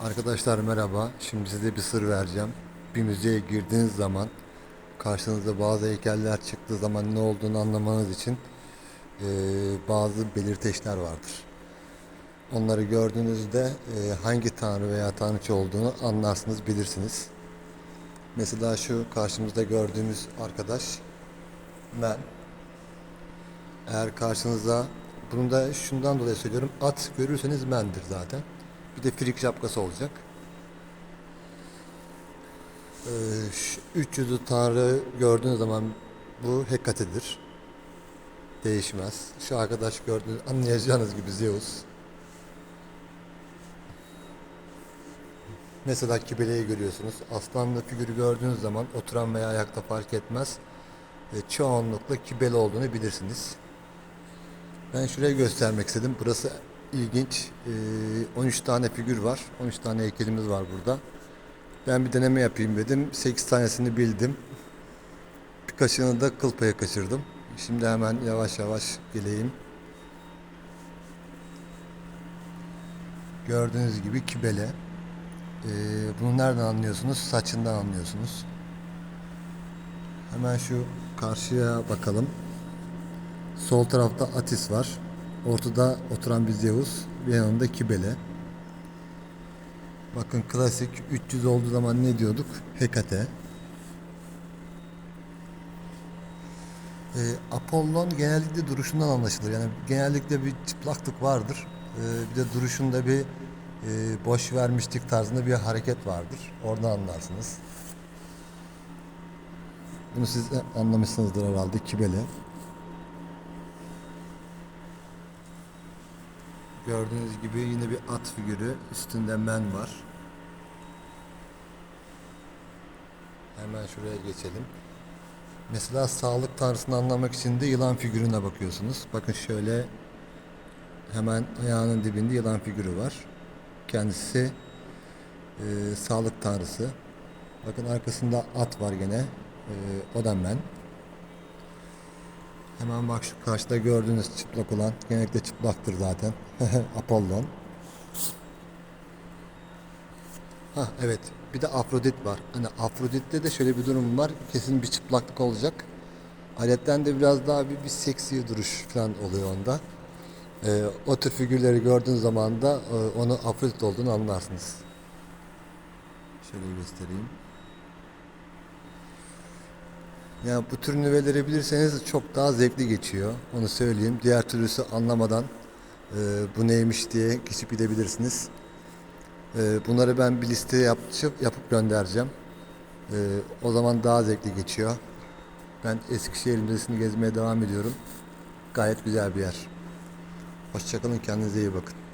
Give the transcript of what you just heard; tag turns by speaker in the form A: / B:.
A: Arkadaşlar merhaba. Şimdi size bir sır vereceğim. Bir müzeye girdiğiniz zaman karşınıza bazı heykeller çıktığı zaman ne olduğunu anlamanız için eee, bazı belirteçler vardır. Onları gördüğünüzde eee, hangi tanrı veya tanrıça olduğunu anlarsınız, bilirsiniz. Mesela şu karşımızda gördüğümüz arkadaş ben. Eğer karşınıza bunu da şundan dolayı söylüyorum. At görürseniz mendir zaten. Bir de frik şapkası olacak. Ee, şu 300'lü tanrı gördüğünüz zaman bu Hekate'dir. Değişmez. Şu arkadaş gördüğünüz anlayacağınız gibi Zeus. Mesela kibeleyi görüyorsunuz. Aslanlı figürü gördüğünüz zaman oturan veya ayakta fark etmez. E, çoğunlukla kibele olduğunu bilirsiniz. Ben şuraya göstermek istedim. Burası ilginç. Ee, 13 tane figür var. 13 tane heykelimiz var burada. Ben bir deneme yapayım dedim. 8 tanesini bildim. Birkaçını da kıl payı kaçırdım. Şimdi hemen yavaş yavaş geleyim. Gördüğünüz gibi kibele. Ee, bunu nereden anlıyorsunuz? Saçından anlıyorsunuz. Hemen şu karşıya bakalım. Sol tarafta Atis var. Ortada oturan bir Zeus. Bir yanında Kibele. Bakın klasik 300 olduğu zaman ne diyorduk? Hekate. Ee, Apollon genellikle duruşundan anlaşılır. Yani genellikle bir çıplaklık vardır. Ee, bir de duruşunda bir e, boş vermişlik tarzında bir hareket vardır. Oradan anlarsınız. Bunu siz anlamışsınızdır herhalde Kibele. Gördüğünüz gibi yine bir at figürü. Üstünde men var. Hemen şuraya geçelim. Mesela sağlık tanrısını anlamak için de yılan figürüne bakıyorsunuz. Bakın şöyle hemen ayağının dibinde yılan figürü var. Kendisi e, sağlık tanrısı. Bakın arkasında at var gene. E, o da men. Hemen bak şu karşıda gördüğünüz çıplak olan genellikle çıplaktır zaten. Apollon. Ha evet. Bir de Afrodit var. Hani Afrodit'te de şöyle bir durum var. Kesin bir çıplaklık olacak. Aletten de biraz daha bir, bir seksi duruş falan oluyor onda. Ee, o tür figürleri gördüğün zaman da e, onu Afrodit olduğunu anlarsınız. Şöyle göstereyim. Ya bu tür nüveleri bilirseniz çok daha zevkli geçiyor. Onu söyleyeyim. Diğer türlüsü anlamadan e, bu neymiş diye geçip gidebilirsiniz. E, bunları ben bir liste yapıp, yapıp göndereceğim. E, o zaman daha zevkli geçiyor. Ben Eskişehir Müzesi'ni gezmeye devam ediyorum. Gayet güzel bir yer. Hoşçakalın kendinize iyi bakın.